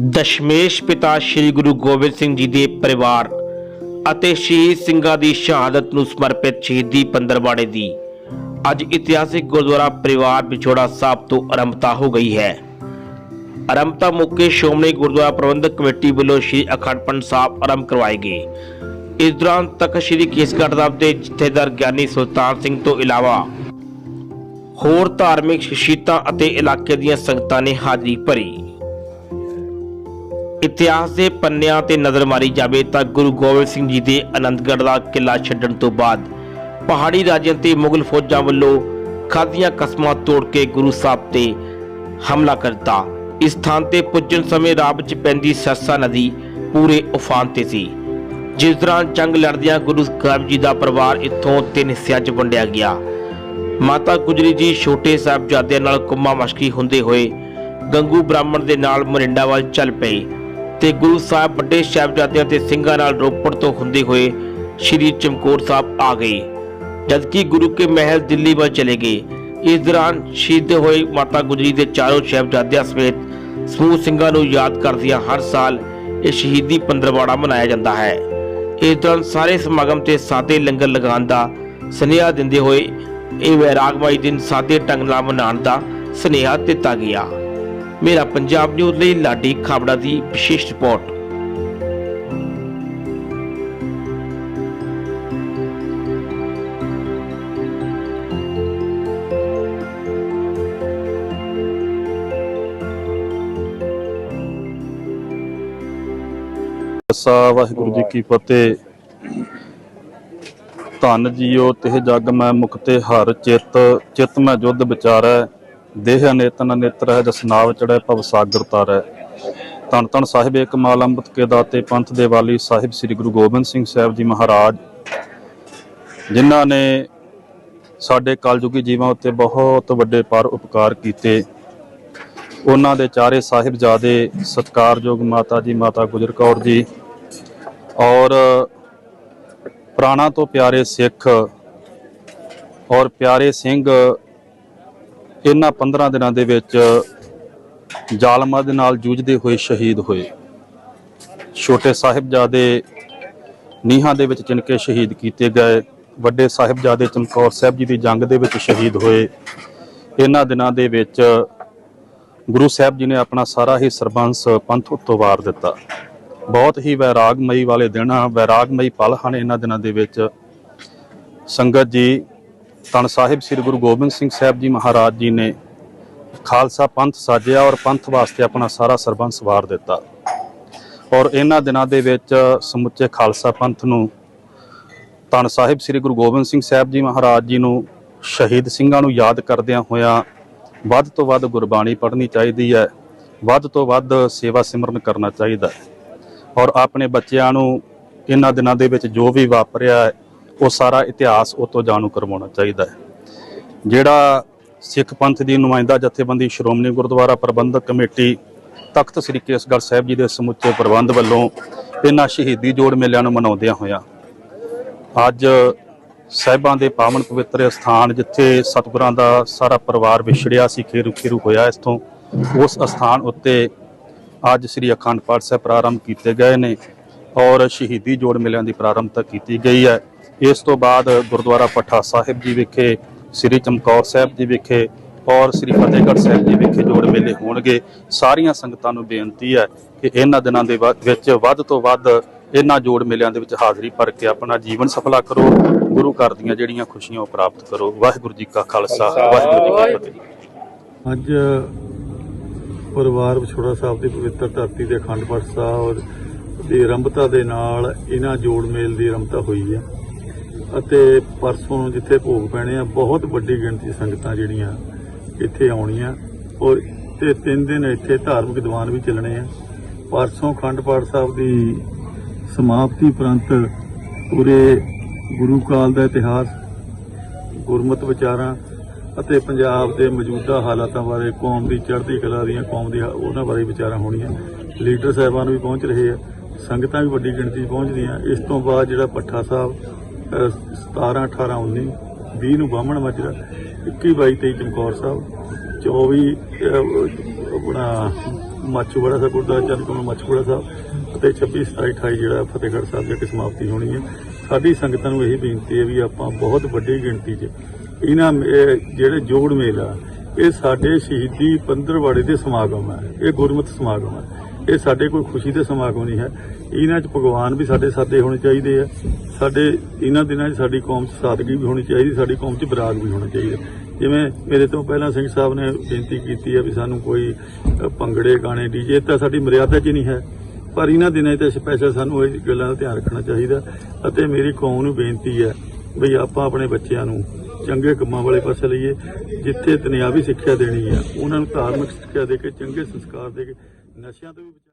ਦਸ਼ਮੇਸ਼ ਪਿਤਾ ਸ੍ਰੀ ਗੁਰੂ ਗੋਬਿੰਦ ਸਿੰਘ ਜੀ ਦੇ ਪਰਿਵਾਰ ਅਤੇ ਸ਼ਹੀਦ ਸਿੰਘਾਂ ਦੀ ਸ਼ਹਾਦਤ ਨੂੰ ਸਮਰਪਿਤ ਸ਼ਹੀਦੀ ਪੰਦਰਵਾੜੇ ਦੀ ਅੱਜ ਇਤਿਹਾਸਿਕ ਗੁਰਦੁਆਰਾ ਪਰਿਵਾਰ ਵਿਛੋੜਾ ਸਾਹਿਬ ਤੋਂ ਆਰੰਭਤਾ ਹੋ ਗਈ ਹੈ। ਆਰੰਭਤਾ ਮੌਕੇ ਸ਼੍ਰੋਮਣੀ ਗੁਰਦੁਆਰਾ ਪ੍ਰਬੰਧਕ ਕਮੇਟੀ ਵੱਲੋਂ ਸ਼੍ਰੀ ਅਖੰਡ ਪਾਠ ਸਾਹਿਬ ਆਰੰਭ ਕਰਵਾਏ ਗਏ। ਇਸ ਦੌਰਾਨ ਤੱਕ ਸ਼੍ਰੀ ਕੇਸਗੜ੍ਹ ਸਾਹਿਬ ਦੇ ਜਥੇਦਾਰ ਗਿਆਨੀ ਸੁਲਤਾਨ ਸਿੰਘ ਤੋਂ ਇਲਾਵਾ ਹੋਰ ਧਾਰਮਿਕ ਸ਼ਖਸੀਅਤਾਂ ਅਤੇ ਇਲਾਕੇ ਦੀਆਂ ਸੰਗਤਾਂ ਨੇ ਹਾਜ਼ਰੀ ਭਰੀ। ਇਤਿਹਾਸ ਦੇ ਪੰਨਿਆਂ ਤੇ ਨਜ਼ਰ ਮਾਰੀ ਜਾਵੇ ਤਾਂ ਗੁਰੂ ਗੋਬਿੰਦ ਸਿੰਘ ਜੀ ਦੇ ਆਨੰਦਗੜ੍ਹ ਦਾ ਕਿਲਾ ਛੱਡਣ ਤੋਂ ਬਾਅਦ ਪਹਾੜੀ ਰਾਜਿਆਂ ਤੇ ਮੁਗਲ ਫੌਜਾਂ ਵੱਲੋਂ ਖਾਦੀਆਂ ਕਸਮਾਂ ਤੋੜ ਕੇ ਗੁਰੂ ਸਾਹਿਬ ਤੇ ਹਮਲਾ ਕਰਤਾ। ਇਸ ਥਾਂ ਤੇ ਪੁੱਜਣ ਸਮੇਂ ਰਾਹ ਵਿੱਚ ਪੈਂਦੀ ਸਰਸਾ ਨਦੀ ਪੂਰੇ ਉਫਾਨ ਤੇ ਸੀ। ਜਿਸ ਦੌਰਾਨ ਜੰਗ ਲੜਦਿਆਂ ਗੁਰੂ ਸਾਹਿਬ ਜੀ ਦਾ ਪਰਿਵਾਰ ਇੱਥੋਂ ਤਿੰਨ ਹਿੱਸਿਆਂ 'ਚ ਵੰਡਿਆ ਗਿਆ। ਮਾਤਾ ਗੁਜਰੀ ਜੀ ਛੋਟੇ ਸਾਹਿਬਜ਼ਾਦਿਆਂ ਨਾਲ ਕੁੰਮਾ ਮਸ਼ਕੀ ਹੁੰਦੇ ਹੋਏ ਗੰਗੂ ਬ੍ਰਾਹਮਣ ਦੇ ਨਾਲ ਮਰਿੰਡਾ ਵੱਲ ਚੱਲ ਪਏ। ਤੇ ਗੁਰੂ ਸਾਹਿਬ ਵੱਡੇ ਸਾਹਿਬਜ਼ਾਦਿਆਂ ਤੇ ਸਿੰਘਾਂ ਨਾਲ ਰੋਪੜ ਤੋਂ ਹੁੰਦੇ ਹੋਏ ਸ਼੍ਰੀ ਚਮਕੌਰ ਸਾਹਿਬ ਆ ਗਏ। ਜਦਕਿ ਗੁਰੂ ਕੇ ਮਹਿਲ ਦਿੱਲੀ ਵੱਲ ਚਲੇ ਗਏ, ਇਸ ਦੌਰਾਨ ਸ਼ਹੀਦ ਹੋਏ ਮਾਤਾ ਗੁਜਰੀ ਦੇ ਚਾਰੋਂ ਸਾਹਿਬਜ਼ਾਦਿਆਂ ਸਮੇਤ ਸਮੂਹ ਸਿੰਘਾਂ ਨੂੰ ਯਾਦ ਕਰਦਿਆਂ ਹਰ ਸਾਲ ਇਹ ਸ਼ਹੀਦੀ ਪੰਦਰਵਾੜਾ ਮਨਾਇਆ ਜਾਂਦਾ ਹੈ। ਇਸ ਦੌਰਾਨ ਸਾਰੇ ਸਮਾਗਮ ਤੇ ਸਾਦੇ ਲੰਗਰ ਲਗਾਉਣ ਦਾ ਸੁਨੇਹਾ ਦਿੰਦੇ ਹੋਏ ਇਹ ਵੈਰਾਗਮਈ ਦਿਨ ਸਾਦੇ ਢੰਗ ਨਾਲ ਮਨਾਉਣ ਦਾ ਸੁਨੇਹਾ ਦਿੱਤਾ ਗਿਆ। ਮੇਰਾ ਪੰਜਾਬ ਨਿਊਜ਼ ਲਈ ਲਾਡੀ ਖਾਬੜਾ ਦੀ ਵਿਸ਼ੇਸ਼ ਰਿਪੋਰਟ। ਸਾ ਵਾਹਿਗੁਰੂ ਜੀ ਕੀ ਫਤਿਹ। ਧੰਨ ਜੀਓ, ਤਿਹ ਜਗ ਮੈਂ ਮੁਕਤੇ ਹਰ ਚਿਤ ਚਿਤ ਮੈਂ ਜੁਧ ਵਿਚਾਰੈ। ਦੇਹ ਅਨੇਤਨ ਅਨੇਤਰ ਹੈ ਜਸਨਾਵ ਚੜੈ ਭਵ ਸਾਗਰ ਤਾਰੈ। ਧੰਨ ਧੰਨ ਸਾਹਿਬ ਇੱਕ ਮਾਲ ਅੰਮ੍ਰਿਤ ਕੇ ਦਾਤੇ ਪੰਥ ਦੇ ਵਾਲੀ ਸਾਹਿਬ ਸ੍ਰੀ ਗੁਰੂ ਗੋਬਿੰਦ ਸਿੰਘ ਸਾਹਿਬ ਜੀ ਮਹਾਰਾਜ, ਜਿਨ੍ਹਾਂ ਨੇ ਸਾਡੇ ਕਲਯੁਗੀ ਜੀਵਾਂ ਉੱਤੇ ਬਹੁਤ ਵੱਡੇ ਪਰ ਉਪਕਾਰ ਕੀਤੇ। ਉਹਨਾਂ ਦੇ ਚਾਰੇ ਸਾਹਿਬਜ਼ਾਦੇ ਸਤਕਾਰਯੋਗ ਮਾਤਾ ਜੀ, ਮਾਤਾ ਗੁਜਰ ਕੌਰ ਜੀ, ਔਰ ਪ੍ਰਾਣਾ ਤੋਂ ਪਿਆਰੇ ਸਿੱਖ ਔਰ ਪਿਆਰੇ ਸਿੰਘ ਇਹਨਾਂ 15 ਦਿਨਾਂ ਦੇ ਵਿੱਚ ਜ਼ਾਲਮਾਂ ਦੇ ਨਾਲ ਜੂਝਦੇ ਹੋਏ ਸ਼ਹੀਦ ਹੋਏ। ਛੋਟੇ ਸਾਹਿਬਜ਼ਾਦੇ ਨੀਹਾਂ ਦੇ ਵਿੱਚ ਚਿਣਕੇ ਸ਼ਹੀਦ ਕੀਤੇ ਗਏ। ਵੱਡੇ ਸਾਹਿਬਜ਼ਾਦੇ ਚਮਕੌਰ ਸਾਹਿਬ ਜੀ ਦੀ ਜੰਗ ਦੇ ਵਿੱਚ ਸ਼ਹੀਦ ਹੋਏ। ਇਹਨਾਂ ਦਿਨਾਂ ਦੇ ਵਿੱਚ ਗੁਰੂ ਸਾਹਿਬ ਜੀ ਨੇ ਆਪਣਾ ਸਾਰਾ ਹੀ ਸਰਬੰਸ ਪੰਥ ਉੱਤੋਂ ਵਾਰ ਦਿੱਤਾ। ਬਹੁਤ ਹੀ ਵੈਰਾਗਮਈ ਵਾਲੇ ਦਿਨ ਆ। ਵੈਰਾਗਮਈ ਪਲ ਹਨ ਇਹਨਾਂ ਦਿਨਾਂ ਦੇ ਵਿੱਚ। ਸੰਗਤ ਜੀ ਤਨ ਸਾਹਿਬ ਸ੍ਰੀ ਗੁਰੂ ਗੋਬਿੰਦ ਸਿੰਘ ਸਾਹਿਬ ਜੀ ਮਹਾਰਾਜ ਜੀ ਨੇ ਖਾਲਸਾ ਪੰਥ ਸਾਜਿਆ ਔਰ ਪੰਥ ਵਾਸਤੇ ਆਪਣਾ ਸਾਰਾ ਸਰਬੰਸ ਵਾਰ ਦਿੱਤਾ। ਔਰ ਇਹਨਾਂ ਦਿਨਾਂ ਦੇ ਵਿੱਚ ਸਮੁੱਚੇ ਖਾਲਸਾ ਪੰਥ ਨੂੰ ਤਨ ਸਾਹਿਬ ਸ੍ਰੀ ਗੁਰੂ ਗੋਬਿੰਦ ਸਿੰਘ ਸਾਹਿਬ ਜੀ ਮਹਾਰਾਜ ਜੀ ਨੂੰ ਸ਼ਹੀਦ ਸਿੰਘਾਂ ਨੂੰ ਯਾਦ ਕਰਦਿਆਂ ਹੋਇਆਂ ਵੱਧ ਤੋਂ ਵੱਧ ਗੁਰਬਾਣੀ ਪੜ੍ਹਨੀ ਚਾਹੀਦੀ ਹੈ, ਵੱਧ ਤੋਂ ਵੱਧ ਸੇਵਾ ਸਿਮਰਨ ਕਰਨਾ ਚਾਹੀਦਾ ਹੈ। ਔਰ ਆਪਣੇ ਬੱਚਿਆਂ ਨੂੰ ਇਹਨਾਂ ਦਿਨਾਂ ਦੇ ਵਿੱਚ ਜੋ ਵੀ ਵਾਪਰਿਆ ਹੈ ਉਹ ਸਾਰਾ ਇਤਿਹਾਸ ਉਹ ਤੋਂ ਜਾਣੂ ਕਰਵਾਉਣਾ ਚਾਹੀਦਾ ਹੈ। ਜਿਹੜਾ ਸਿੱਖ ਪੰਥ ਦੀ ਨੁਮਾਇੰਦਾ ਜਥੇਬੰਦੀ ਸ਼੍ਰੋਮਣੀ ਗੁਰਦੁਆਰਾ ਪ੍ਰਬੰਧਕ ਕਮੇਟੀ ਤਖਤ ਸ੍ਰੀ ਕੇਸਗੜ੍ਹ ਸਾਹਿਬ ਜੀ ਦੇ ਸਮੁੱਚੇ ਪ੍ਰਬੰਧ ਵੱਲੋਂ ਇਹਨਾਂ ਸ਼ਹੀਦੀ ਜੋੜ ਮੇਲਿਆਂ ਨੂੰ ਮਨਾਉਂਦਿਆਂ ਹੋਇਆਂ ਅੱਜ ਸਾਹਿਬਾਂ ਦੇ ਪਾਵਨ ਪਵਿੱਤਰ ਸਥਾਨ ਜਿੱਥੇ ਸਤਿਗੁਰਾਂ ਦਾ ਸਾਰਾ ਪਰਿਵਾਰ ਵਿਛੜਿਆ ਸੀ ਖੇਰੂ ਖੇਰੂ ਹੋਇਆ ਇਸ ਤੋਂ, ਉਸ ਸਥਾਨ ਉੱਤੇ ਅੱਜ ਸ੍ਰੀ ਅਖੰਡ ਪਾਠ ਸਾਹਿਬ ਪ੍ਰਾਰੰਭ ਕੀਤੇ ਗਏ ਨੇ ਔਰ ਸ਼ਹੀਦੀ ਜੋੜ ਮੇਲਿਆਂ ਦੀ ਪ੍ਰਾਰੰਭਤਾ ਕੀਤੀ ਗਈ ਹੈ। ਇਸ ਤੋਂ ਬਾਅਦ ਗੁਰਦੁਆਰਾ ਪੱਠਾ ਸਾਹਿਬ ਜੀ ਵਿਖੇ, ਸ੍ਰੀ ਚਮਕੌਰ ਸਾਹਿਬ ਜੀ ਵਿਖੇ ਔਰ ਸ੍ਰੀ ਫਤਿਹਗੜ੍ਹ ਸਾਹਿਬ ਜੀ ਵਿਖੇ ਜੋੜ ਮੇਲੇ ਹੋਣਗੇ। ਸਾਰੀਆਂ ਸੰਗਤਾਂ ਨੂੰ ਬੇਨਤੀ ਹੈ ਕਿ ਇਹਨਾਂ ਦਿਨਾਂ ਦੇ ਵ- ਵਿੱਚ ਵੱਧ ਤੋਂ ਵੱਧ ਇਹਨਾਂ ਜੋੜ ਮੇਲਿਆਂ ਦੇ ਵਿੱਚ ਹਾਜ਼ਰੀ ਭਰ ਕੇ ਆਪਣਾ ਜੀਵਨ ਸਫਲਾ ਕਰੋ, ਗੁਰੂ ਘਰ ਦੀਆਂ ਜਿਹੜੀਆਂ ਖੁਸ਼ੀਆਂ ਉਹ ਪ੍ਰਾਪਤ ਕਰੋ। ਵਾਹਿਗੁਰੂ ਜੀ ਕਾ ਖਾਲਸਾ, ਵਾਹਿਗੁਰੂ ਜੀ ਕੀ ਫਤਿਹ। ਅੱਜ ਪਰਿਵਾਰ ਵਿਛੋੜਾ ਸਾਹਿਬ ਦੀ ਪਵਿੱਤਰ ਧਰਤੀ ਦੇ ਅਖੰਡ ਪਾਠ ਸਾਹਿਬ ਦੀ ਆਰੰਭਤਾ ਦੇ ਨਾਲ ਇਹਨਾਂ ਜੋੜ ਮੇਲ ਦੀ ਆਰੰਭਤਾ ਹੋਈ ਹੈ। ਅਤੇ ਪਰਸੋਂ ਜਿੱਥੇ ਭੋਗ ਪੈਣੇ ਆ, ਬਹੁਤ ਵੱਡੀ ਗਿਣਤੀ ਸੰਗਤਾਂ ਜਿਹੜੀਆਂ ਇੱਥੇ ਆਉਣੀਆਂ। ਔਰ ਤੇ ਤਿੰਨ ਦਿਨ ਇੱਥੇ ਧਾਰਮਿਕ ਦੀਵਾਨ ਵੀ ਚੱਲਣੇ ਆ। ਪਰਸੋਂ ਅਖੰਡ ਪਾਠ ਸਾਹਿਬ ਦੀ ਸਮਾਪਤੀ ਉਪਰੰਤ ਪੂਰੇ ਗੁਰੂ ਕਾਲ ਦਾ ਇਤਿਹਾਸ, ਗੁਰਮਤ ਵਿਚਾਰਾਂ ਅਤੇ ਪੰਜਾਬ ਦੇ ਮੌਜੂਦਾ ਹਾਲਾਤਾਂ ਬਾਰੇ, ਕੌਮ ਦੀ ਚੜ੍ਹਦੀ ਕਲਾ ਦੀਆਂ, ਕੌਮ ਦੀ ਉਹਨਾਂ ਬਾਰੇ ਵਿਚਾਰਾਂ ਹੋਣੀਆਂ। ਲੀਡਰ ਸਾਹਿਬਾਨ ਵੀ ਪਹੁੰਚ ਰਹੇ ਆ। ਸੰਗਤਾਂ ਵੀ ਵੱਡੀ ਗਿਣਤੀ 'ਚ ਪਹੁੰਚਦੀਆਂ। ਇਸ ਤੋਂ ਬਾਅਦ ਜਿਹੜਾ ਪੱਠਾ ਸਾਹਿਬ 17 18 19 20 ਨੂੰ ਬਾਹਮਣ ਮਾਜਰਾ 21 22 23 ਚਮਕੌਰ ਸਾਹਿਬ 24 ਆਪਣਾ ਮਾਚੂਵਾੜਾ ਸਾਹਿਬ ਗੁਰਦਾਸ ਚਰਨ ਕਮਲ ਮਾਚੂਵਾੜਾ ਸਾਹਿਬ ਅਤੇ 26 27 28 ਜਿਹੜਾ ਫਤਿਹਗੜ੍ਹ ਸਾਹਿਬ ਦੇ ਕੇ ਸਮਾਪਤੀ ਹੋਣੀ ਹੈ। ਸਾਡੀ ਸੰਗਤਾਂ ਨੂੰ ਇਹੀ ਬੇਨਤੀ ਹੈ ਵੀ ਆਪਾਂ ਬਹੁਤ ਵੱਡੀ ਗਿਣਤੀ 'ਚ ਇਹਨਾਂ ਜਿਹੜੇ ਜੋੜ ਮੇਲ ਆ ਇਹ ਸਾਡੇ ਸ਼ਹੀਦੀ ਪੰਦਰਵਾੜੇ ਦੇ ਸਮਾਗਮ ਹੈ, ਇਹ ਗੁਰਮਤਿ ਸਮਾਗਮ ਹੈ। ਇਹ ਸਾਡੇ ਕੋਈ ਖੁਸ਼ੀ ਦੇ ਸਮਾਗਮ ਨਹੀਂ ਹੈ। ਇਹਨਾਂ 'ਚ ਭਗਵਾਨ ਵੀ ਸਾਡੇ ਸਾਦੇ ਹੋਣੇ ਚਾਹੀਦੇ ਆ। ਸਾਡੇ ਇਹਨਾਂ ਦਿਨਾਂ 'ਚ ਸਾਡੀ ਕੌਮ 'ਚ ਸਾਦਗੀ ਵੀ ਹੋਣੀ ਚਾਹੀਦੀ ਸਾਡੀ ਕੌਮ 'ਚ ਬਰਾਗ ਵੀ ਹੋਣਾ ਚਾਹੀਦਾ ਜਿਵੇਂ ਮੇਰੇ ਤੋਂ ਪਹਿਲਾਂ ਸਿੰਘ ਸਾਹਿਬ ਨੇ ਬੇਨਤੀ ਕੀਤੀ ਹੈ ਵੀ ਸਾਨੂੰ ਕੋਈ ਅ, ਭੰਗੜੇ ਗਾਣੇ ਡੀਜੇ ਤਾਂ ਸਾਡੀ ਮਰਿਆਦਾ 'ਚ ਨਹੀਂ ਹੈ। ਪਰ ਇਹਨਾਂ ਦਿਨਾਂ 'ਚ ਤਾਂ ਸਪੈਸ਼ਲ ਸਾਨੂੰ ਇਹ ਗੱਲਾਂ ਦਾ ਧਿਆਨ ਰੱਖਣਾ ਚਾਹੀਦਾ। ਅਤੇ ਮੇਰੀ ਕੌਮ ਨੂੰ ਬੇਨਤੀ ਹੈ ਵੀ ਆਪਾਂ ਆਪਣੇ ਬੱਚਿਆਂ ਨੂੰ ਚੰਗੇ ਕੰਮਾਂ ਵਾਲੇ ਪਾਸੇ ਲਈਏ ਜਿੱਥੇ ਦੁਨਿਆਵੀ ਸਿੱਖਿਆ ਦੇਣੀ ਹੈ। ਉਹਨਾਂ ਨੂੰ ਧਾਰਮਿਕ ਸਿੱਖਿਆ ਦੇ ਕੇ ਚੰਗੇ ਸੰਸਕਾਰ ਦੇ ਕੇ ਨਸ਼ਿਆਂ ਤੋਂ ਵੀ ਬਚਾ-